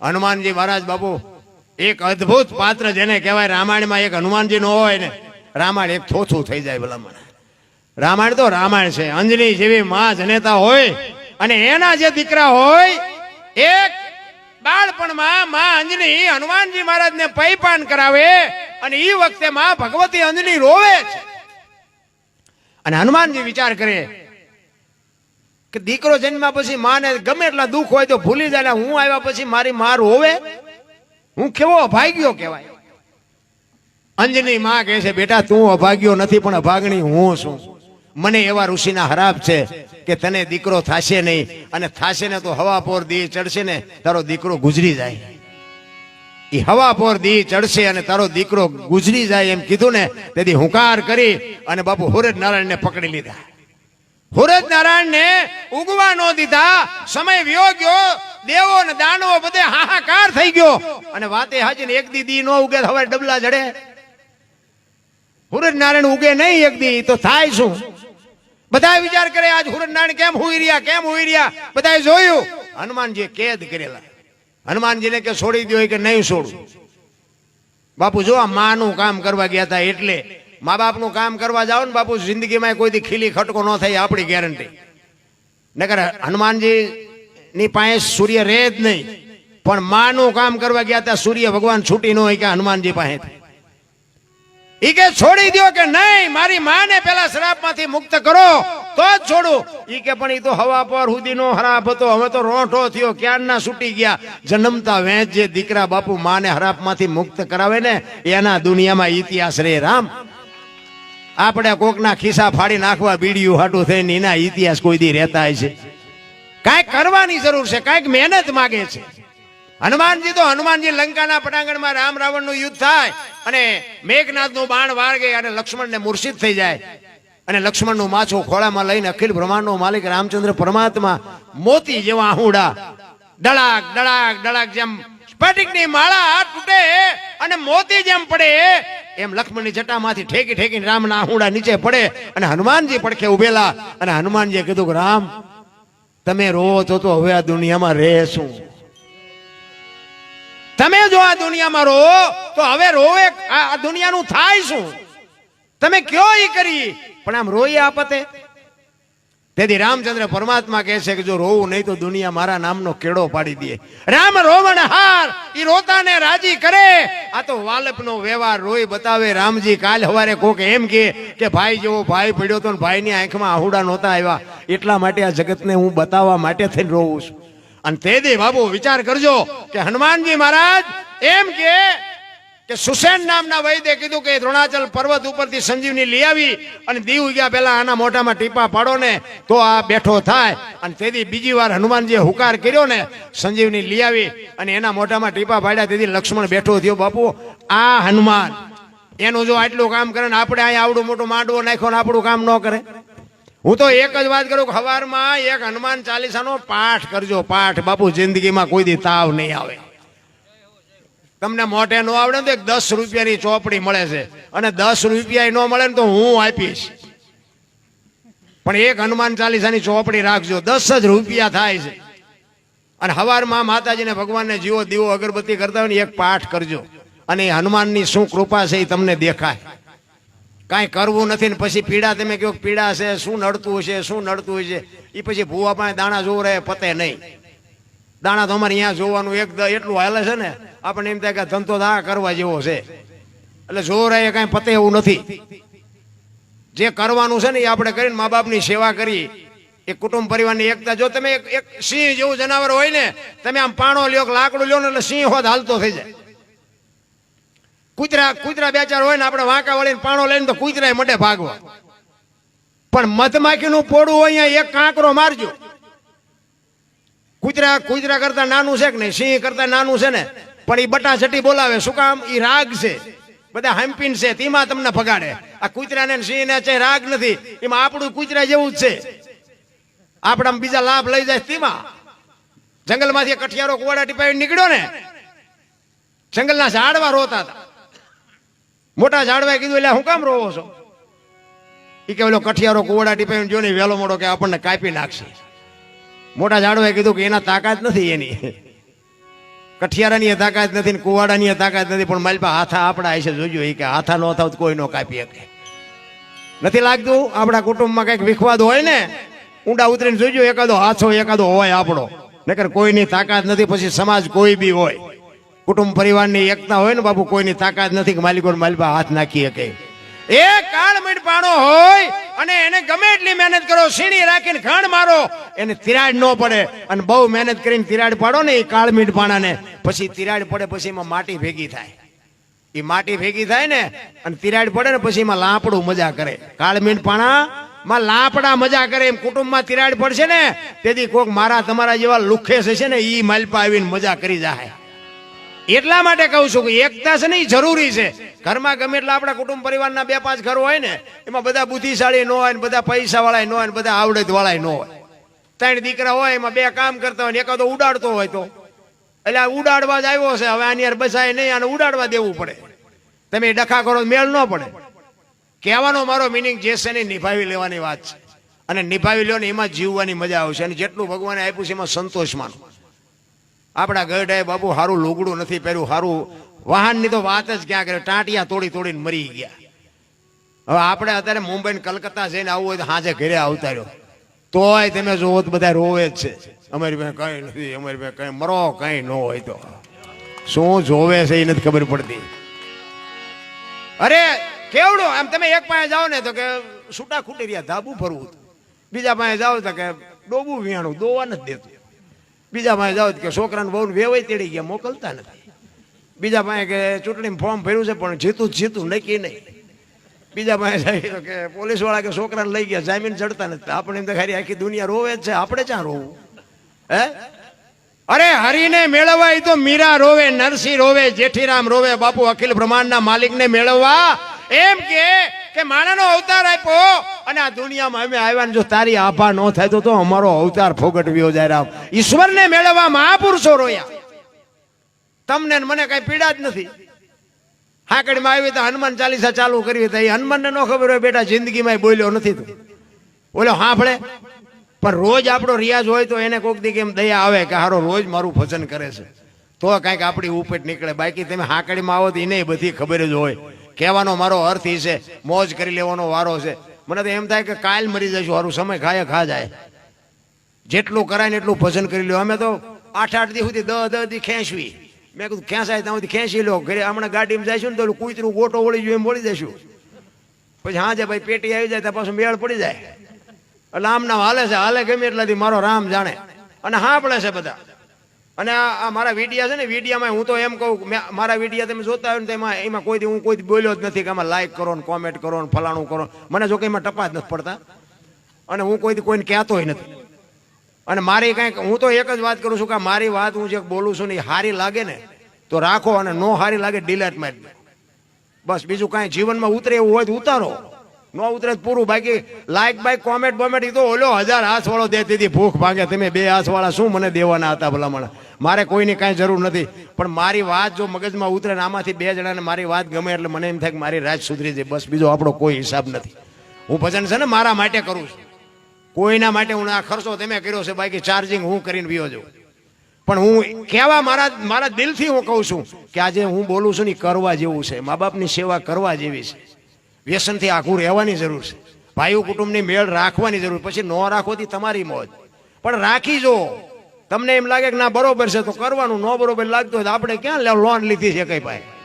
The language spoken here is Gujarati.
હનુમાનજી મહારાજ બાપુ, એક અદ્ભુત પાત્ર જેને કહેવાય રામાયણમાં એક હનુમાનજી નો હોય ને, રામાયણ એક થોથું થઈ જાય ભલામણ રામાયણ તો રામાયણ છે, અંજની જેવી માં જનેતા હોય અને એના જે દીકરા હોય, એક બાળપણમાં માં અંજની હનુમાનજી મહારાજને પૈપાન કરાવે અને એ વખતે માં ભગવતી અંજની રોવે છે. અને હનુમાનજી વિચાર કરે કે દીકરો જન્મ્યા પછી માને ગમે એટલા દુઃખ હોય તો ભૂલી જાય હું આવ્યા પછી મારી માર હોવે? હું કેવો અભાગ્યો કહેવાય? અંજની માં કહે છે, બેટા, તું અભાગ્યો નથી, પણ અભાગણી હું છું. મને એવા ઋષિના હરાબ છે કે તને દીકરો થાશે નહીં અને થાશે ને તો હવા પોર દી ચડશે ને, તારો દીકરો ગુજરી જાય. એ હવા પોર દી ચડશે અને તારો દીકરો ગુજરી જાય એમ કીધું ને, તેથી હુંકાર કરી અને બાપુ હુરજ નારાયણને પકડી લીધા. હુરજ નારાયણને ઉગવા ન દીધા, સમય વ્યો ગયો, દેવો ને દાનવો બધે હાહાકાર થઈ ગયો. અને વાતે હાજી એક દી નો ઉગે હવે ડબલા જડે. હુરજ નારાયણ ઉગે નહીં એક દી, તો થાય શું? બધા વિચાર કરે, આજ હુરજ નારાયણ કેમ હુઈ રહ્યા, કેમ હુઈ રહ્યા? બધાએ જોયું. હનુમાનજી કેદ કરેલા. હનુમાનજીને કે છોડી દો કે નહીં છોડું બાપુ જો આ માનું કામ કરવા ગયા હતા એટલે મા બાપનું કામ કરવા જાઓ ને બાપુ, જિંદગીમાં કોઈ દી ખીલી ખટકો ન થાય, આપણી ગેરંટી નકર હનુમાનજી ની પાસે સૂર્ય રહે જ નહીં. પણ માનું કામ કરવા ગયા ત્યાં સૂર્ય ભગવાન છૂટી ન હોય કે હનુમાનજી પાસે ઈ કે છોડી દો કે નહીં, મારી માને પેલા શ્રાપમાંથી મુક્ત કરો, તો જ છોડું. ઈ કે પણ ઈ તો હવા પર હુદીનો હરાપ હતો, હવે તો રોંઠો થયો, ક્યારના છૂટી ગયા? જન્મતા વેચ જે દીકરા બાપુ માને હરાપમાંથી મુક્ત કરાવે ને, એના દુનિયામાં ઇતિહાસ રે રામ. આપણે કોકના ખિસ્સા ફાડી નાખવા બીડિયું હાટું થઈને એના ઇતિહાસ કોઈ દી રહેતા છે. કાંઈક કરવાની જરૂર છે, કાંઈક મહેનત માગે છે. હનુમાનજી તો હનુમાનજી લંકાના પટાંગણમાં રામ રાવણનું યુદ્ધ થાય અને મેઘનાથનું બાણ વાળગે અને લક્ષ્મણને મૂર્છિત થઈ જાય. અને લક્ષ્મણનું માછું ખોળામાં લઈને અખિલ બ્રહ્માંડનો માલિક રામચંદ્ર પરમાત્મા મોતી જેવા આહુડા. ડળાક ડળાક ડળાક જેમ સ્ફટિકની માળા તૂટે અને મોતી જેમ પડે. એમ લક્ષ્મણની જટામાંથી ઠેકી ઠેકીને રામના આહુડા નીચે પડે અને હનુમાનજી પડખે ઉભેલા અને હનુમાનજીએ કીધું કે, રામ, તમે રોવો છો તો હવે આ દુનિયામાં રહેશું. તમે જો આ દુનિયામાં રો તો હવે રોવે આ દુનિયાનું થાય શું? તમે કયો ઈ કરી? પણ આમ રોઈ આપતે? તેથી રામચંદ્ર પરમાત્મા કહે છે કે જો રોવું નહીં તો દુનિયા મારા નામનો કેળો પાડી દે. રામ રોવણ હાર એ રોતાને રાજી કરે. આ તો વાલપનો વ્યવહાર રોઈ બતાવે. રામજી કાલ હવારે કોક એમ કે કે ભાઈ જેવો ભાઈ પડ્યો તો ભાઈની આંખમાં આહુડા નહોતા આવ્યા. એટલા માટે આ જગતને હું બતાવવા માટે થઈને રોવું છું. અને તે દે બાબુ વિચાર કરજો કે હનુમાનજી મહારાજ, એમ કે કે સુસેન નામના વૈદ્ય કીધું કે દ્રોણાચલ પર્વત ઉપરથી સંજીવની લઈ આવી અને દીવ ગયા પહેલા આના મોઢામાં ટીપા પાડો ને તો આ બેઠો થાય. અને તેથી બીજી વાર હનુમાનજીએ હુકાર કર્યો ને સંજીવની લઈ આવી અને એના મોઢામાં ટીપા પાડ્યા. તેથી લક્ષ્મણ બેઠો થયો, બાપુ, આ હનુમાન, એનું જો આટલું કામ કરે ને આપણે અહીંયા આવડું મોટું માંડવો નાખ્યો ને આપણું કામ ન કરે. હું તો એક જ વાત કરું કે હવારમાં એક હનુમાન ચાલીસાનો પાઠ કરજો, પાઠ. બાપુ, જિંદગીમાં કોઈ દી તાવ નહીં આવે. તમને મોઢે ન આવડે તો એક દસ રૂપિયાની ચોપડી મળે છે. અને દસ રૂપિયા ન મળે ને તો હું આપીશ. પણ એક હનુમાન ચાલીસાની ચોપડી રાખજો. દસ જ રૂપિયા થાય છે. અને હવારમાં માતાજીને ભગવાનને જીવો દીવો અગરબત્તી કરતા હોય ને એક પાઠ કરજો. અને એ હનુમાનની શું કૃપા છે એ તમને દેખાય. કાંઈ કરવું નથી ને પછી પીડા તમે કહો પીડા છે, શું નડતું છે શું નડતું છે એ પછી ભૂવા પાસે દાણા જોવું રહે, પતે નહીં. દાણા તો અમારે અહીંયા જોવાનું એક એટલું હાલે છે ને, આપણને એમ થાય કે ધંધો દા કરવા જેવો છે. એટલે જોર એ કાંઈ પતે એવું નથી. જે કરવાનું છે ને એ આપણે કરીને મા બાપની સેવા કરી. એ કુટુંબ પરિવારની એકતા. જો તમે એક સિંહ જેવું જનાવર હોય ને, તમે આમ પાણો લ્યો લાકડું લ્યો ને એટલે સિંહ હોત હાલતો થઈ જાય. કૂતરા કૂતરા બે ચાર હોય ને આપણે વાંકા વળીને પાણો લઈને તો કૂતરાય મઢે ભાગવા. પણ મધમાખીનું પોડું હોય અહીંયા એક કાંકરો મારજો. કૂતરા કૂતરા કરતા નાનું છે કે નહીં? સિંહ કરતા નાનું છે ને? પણ એ બટા છટી બોલાવે. શું કામ? એ રાગ છે. બધા હમ્પીન છે. તેમાં તમને ફગાડે. આ કૂતરાને ને સિંહને છે રાગ નથી. એમાં આપણું કૂતરા જેવું જ છે. આપણે આમ બીજા લાભ લઈ જાય તેમાં. જંગલમાંથી કઠિયારો કુવાડા ટીપાવી નીકળ્યો ને, જંગલના ઝાડવા રોતા હતા. મોટા ઝાડવાએ કીધું, એટલે હું કામ રોવો છો? એ કે, ઓલો કઠિયારો કુવાડા ટીપાવીને જો ને વહેલો મોડો કે આપણને કાપી નાખશે. મોટા ઝાડવાએ કીધું કે એના તાકાત નથી એની. કઠિયારાની તાકાત નથી ને કુવાડાની તાકાત નથી, પણ મારી પાસે હાથા આપણા હશે જોજો એ કે હાથા ન થાવ કોઈ ન કાપી શકે. નથી લાગતું? આપણા કુટુંબમાં કંઈક વિખવાદ હોય ને, ઊંડા ઉતરીને જોજો, એકાદો હાથો, એકાદો હોય આપણો. નકર કોઈની તાકાત નથી, પછી સમાજ કોઈ બી હોય. કુટુંબ પરિવારની એકતા હોય ને બાપુ, કોઈની તાકાત નથી કે માલિકો માલિકા હાથ નાખી શકે. એ કાળ મીંડપાણો હોય અને એને ગમે એટલી મહેનત કરો, સીણી રાખીને ઘણ મારો, એને તિરાડ ન પડે. અને બહુ મહેનત કરીને તિરાડ પાડો ને એ કાળ મીંડપાણાને પછી તિરાડ પડે પછી એમાં માટી ભેગી થાય. એ માટી ભેગી થાય ને, અને તિરાડ પડે ને પછી એમાં લાપડું મજા કરે. કાળ મીંડપાણા માં લાપડા મજા કરે, એમ કુટુંબમાં તિરાડ પડશે ને, તેથી કોક મારા તમારા જેવા લુખે છે ને એ માલપા આવીને મજા કરી જાય એટલા માટે કહું છું કે એકતા છે ને જરૂરી છે. ઘરમાં ગમે એટલા આપણા કુટુંબ પરિવારના બે પાંચ ઘરો હોય ને, એમાં બધા બુદ્ધિશાળી ન હોય ને, બધા પૈસા વાળા ન હોય ને, બધા આવડત વાળા ન હોય. ત્રણ દીકરા હોય, એમાં બે કામ કરતા હોય ને, એકાદો ઉડાડતો હોય તો. એટલે આ ઉડાડવા જ આવ્યો છે, હવે આની યાર બસાય નહીં, આને ઉડાડવા દેવું પડે. તમે ડખા કરો મેળ ન પડે. કહેવાનો મારો મિનિંગ જે છે ને નિભાવી લેવાની વાત છે. અને નિભાવી લો ને એમાં જીવવાની મજા આવશે. અને જેટલું ભગવાને આપ્યું છે એમાં સંતોષ માનો. આપણા ગઢાએ બાબુ સારું લુગડું નથી પહેર્યું સારું વાહનની તો વાત જ ક્યાં કરે? ટાંટિયા તોડી તોડીને મરી ગયા. હવે આપણે અત્યારે મુંબઈ કલકત્તા જઈને આવવું હોય તો હાજે ઘરે આવતા રહ્યો. તોય તમે જોવો તો બધા રોવે જ છે. અમારી પાસે કઈ નથી, અમારી પાસે કઈ મરો કઈ ન હોય તો. શું જોવે છે એ નથી ખબર પડતી. અરે, કેવડું? આમ તમે એક પાસે જાઓ ને તો કે છૂટા ખૂટી રહ્યા ધાબુ ફરવું બીજા પાસે જાઓ તો કે ડોબું વિયાણું દોવા નથી દેતું. બીજા પાસે જાઓ કે છોકરાને બહુ વેવાય તેડી ગયા, મોકલતા નથી. બીજા પાસે કે ચૂંટણીમાં ફોર્મ ભર્યું છે, પણ જીતું જીતું, નક્કી નહીં. બીજા પાસે જાય કે પોલીસવાળા કે છોકરાને લઈ ગયા, જામીન ચડતા નથી. આપણે એમ તો આખી દુનિયા રોવે જ છે, આપણે ક્યાં રોવું? હે? અરે હરિને મેળવવા એ તો મીરા રોવે, નરસિંહ રોવે, જેઠીરામ રોવે, બાપુ અખિલ બ્રહ્માંડના માલિકને મેળવવા. એમ કે કે માણાનો અવતાર આપ્યો. અને આ દુનિયામાં અમે આવ્યા જો તારી આભા ન થાય તો તો અમારો અવતાર ફોગટવ્યો જાય રામ. ઈશ્વરને મેળવવા મહાપુરુષો રોયા. તમને મને કઈ પીડા જ નથી. હાકડીમાં આવી તો હનુમાન ચાલીસા ચાલુ કરવી તો એ હનુમાનને ન ખબર હોય બેટા જિંદગીમાં બોલ્યો નથી તું. બોલો હાંફળે પણ રોજ આપણો રિયાઝ હોય તો એને કોઈક દી એમ દયા આવે કે હારો, રોજ મારું ભજન કરે છે. તો કાંઈક આપણી ઉપેટ નીકળે. બાકી તમે હાકડીમાં આવો તો એને બધી ખબર જ હોય. કહેવાનો મારો અર્થ એ છે, મોજ કરી લેવાનો વારો છે. મને તો એમ થાય કે કાલ મરી જઈશું સારું સમય ખાય, ખા જાય. જેટલું કરાય ને એટલું ભજન કરી લ્યો. અમે તો આઠ આઠ દી સુધી દહ દહ દી ખેંચવી. મેં કીધું ખેંચાય ત્યાં સુધી ખેંચી લો ઘરે હમણાં ગાડીમાં જઈશું ને તો કુતરું ગોટો વળી જોઈએ એમ વળી જઈશું. પછી હાજે ભાઈ, પેટી આવી જાય, તો પાછું મેળ પડી જાય. એટલે આમ નામ હાલે છે, હાલે ગમે એટલાથી મારો રામ જાણે. અને સાંભળે છે બધા. અને આ મારા વિડિયા છે ને, વિડિયામાં હું તો એમ કહું મારા વિડિયા તમે જોતા હોય ને તો એમાં કોઈ હું કોઈ બોલ્યો જ નથી કે આમાં લાઈક કરો ને કોમેન્ટ કરો ને ફલાણું કરો. મને જો કે એમાં ટપા જ નથી પડતા. અને હું કોઈ કોઈને કહેતોય નથી. અને મારી કંઈક હું તો એક જ વાત કરું છું કે મારી વાત હું જે બોલું છું ને એ સારી લાગે ને, તો રાખો અને નો સારી લાગે ડિલેટ મારી બસ બીજું કાંઈ જીવનમાં ઉતરે એવું હોય તો ઉતારો. ન ઉતરે પૂરું. બાકી લાઈક બાઈક કોમેન્ટ બોમેન્ટ એ તો ઓલો હજાર હાથ દેતી હતી. ભૂખ ભાગે. તમે બે હાથ શું મને દેવાના હતા ભલામણ? મારે કોઈની કાંઈ જરૂર નથી. પણ મારી વાત જો મગજમાં ઉતરે ને આમાંથી બે જણાને મારી વાત ગમે એટલે મને એમ થાય કે મારી રાત સુધરી જાય. બસ બીજો આપણો કોઈ હિસાબ નથી. હું ભજન છે ને મારા માટે કરું છું. કોઈના માટે હું આ ખર્ચો તમે કર્યો છે, બાકી ચાર્જિંગ હું કરીને વિયો છું પણ હું કહેવા મારા મારા દિલથી હું કહું છું કે આજે હું બોલું છું ને કરવા જેવું છે. મા બાપની સેવા કરવા જેવી છે. વ્યસનથી આખું રહેવાની જરૂર છે. ભાઈઓ કુટુંબની મેળ રાખવાની જરૂર, પછી ન રાખોથી તમારી મોજ. પણ રાખી જો. તમને એમ લાગે કે ના, બરોબર છે, તો કરવાનું. ન બરોબર લાગતું હોય તો આપણે ક્યાં લોન લીધી છે કઈ પાસે